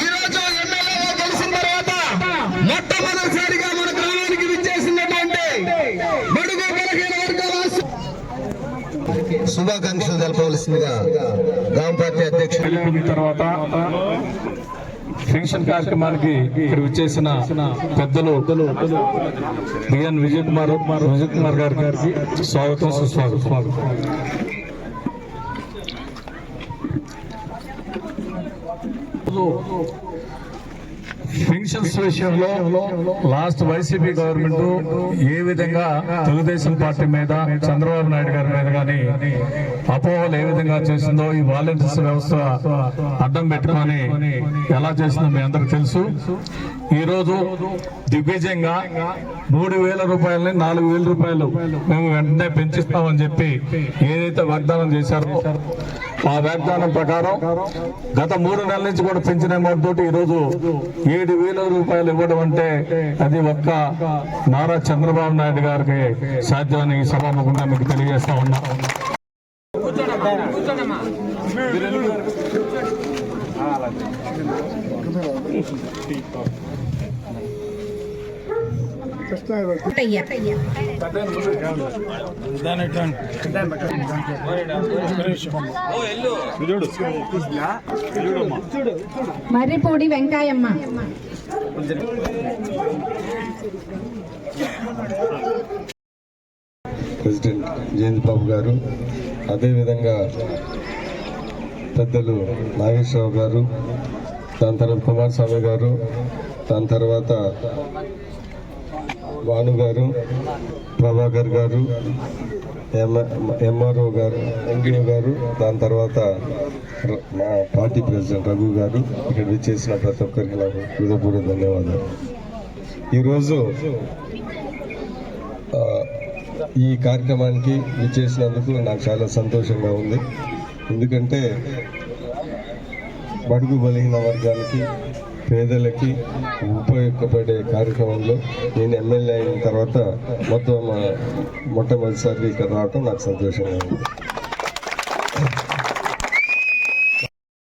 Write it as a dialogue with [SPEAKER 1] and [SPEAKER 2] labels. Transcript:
[SPEAKER 1] ఈరోజు ఎమ్మెల్యేగా గెలిచిన తర్వాత మొట్టమొదటిసారిగా మన గ్రామానికి విచ్చేసినటువంటి బడుగు బలహీన వర్గాల శుభాకాంక్షలు తెలపవలసిందిగా గ్రామ పార్టీ అధ్యక్షుడు
[SPEAKER 2] తర్వాత పెన్షన్ కార్యక్రమానికి ఇక్కడ విచ్చేసిన పెద్దలు బిఎన్ విజయ్ కుమార్ విజయ్ కుమార్ గారికి స్వాగతం సుస్వాగతం. పెన్షన్స్ విషయంలో లాస్ట్ వైసీపీ గవర్నమెంట్ ఏ విధంగా తెలుగుదేశం పార్టీ మీద చంద్రబాబు నాయుడు గారి మీద కానీ అపోహలు ఏ విధంగా చేసిందో ఈ వాలంటీర్స్ వ్యవస్థ అడ్డం పెట్టుకొని ఎలా చేసిందో మీ అందరికి తెలుసు. ఈరోజు దిగ్విజయంగా మూడు వేల రూపాయలని నాలుగు వేల రూపాయలు మేము వెంటనే పెంచిస్తామని చెప్పి ఏదైతే వాగ్దానం చేశారో ఆ వాగ్దానం ప్రకారం గత మూడు నెలల నుంచి కూడా పెంచిన అమౌంట్ తోటి ఈరోజు ఏడు వేల రూపాయలు ఇవ్వడం అంటే అది ఒక్క నారా చంద్రబాబు నాయుడు గారికి సాధ్యమని ఈ సభాముఖంగా మీకు తెలియజేస్తా ఉన్నా.
[SPEAKER 3] మర్రిపూడి వెంకాయమ్మ.
[SPEAKER 4] ప్రెసిడెంట్ జయంత్ బాబు గారు అదేవిధంగా పెద్దలు నాగేశ్వరరావు గారు దాని తర్వాత కుమారస్వామి గారు దాని తర్వాత భాను గారు ప్రభాకర్ గారు ఎంఆర్ఓ గారు ఎంగిణి గారు దాని తర్వాత ర- మా పార్టీ ప్రెసిడెంట్ రఘు గారు ఇక్కడ విచ్చేసిన ప్రతి ఒక్కరికి నాకు హృదయపూర్వక ధన్యవాదాలు. ఈరోజు ఈ కార్యక్రమానికి విచ్చేసినందుకు నాకు చాలా సంతోషంగా ఉంది. ఎందుకంటే బడుగు బలహీన వర్గానికి పేదలకి ఉపయోగపడే కార్యక్రమంలో నేను ఎమ్మెల్యే అయిన తర్వాత మొత్తం మొట్టమొదటిసారి ఇక్కడ రావటం నాకు సంతోషంగా ఉంది.